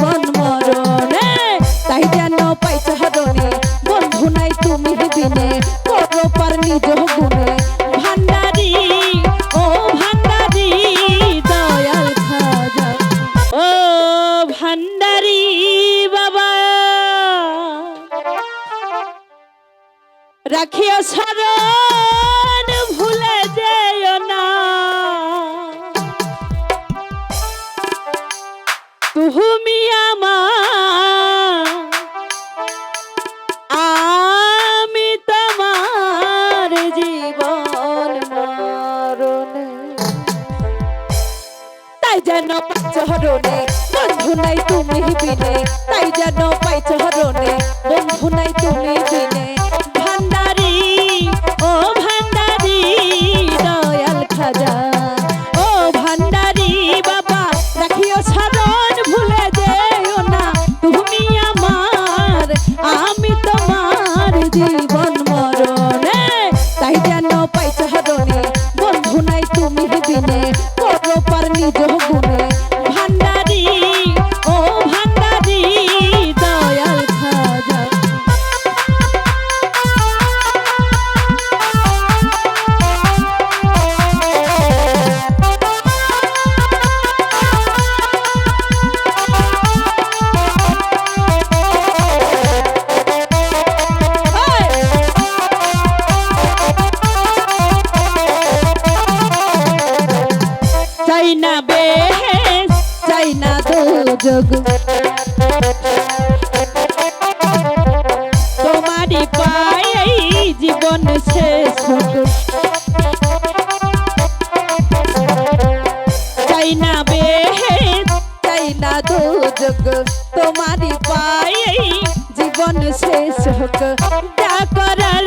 আপন মরণে। তুমি দিনে করো পার নিজ গুণে। ভান্ডারি ও ভান্ডারি বাবা। রাখিয়া সরণ তুমি আমার, আমি তোমার জীবন মরণ। তাই যেন পাইছ হরণে, বন্ধু নাই তুমি তাই যেন পাইছ যাবে। চাই না দুযোগ তোমারই পায়ে জীবন শেষ চাই না বে চাই না দুযোগ তোমারই পায়ে জীবন শেষ হোক। যা করার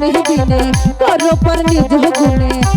नहीं जीने करो पर निज गुने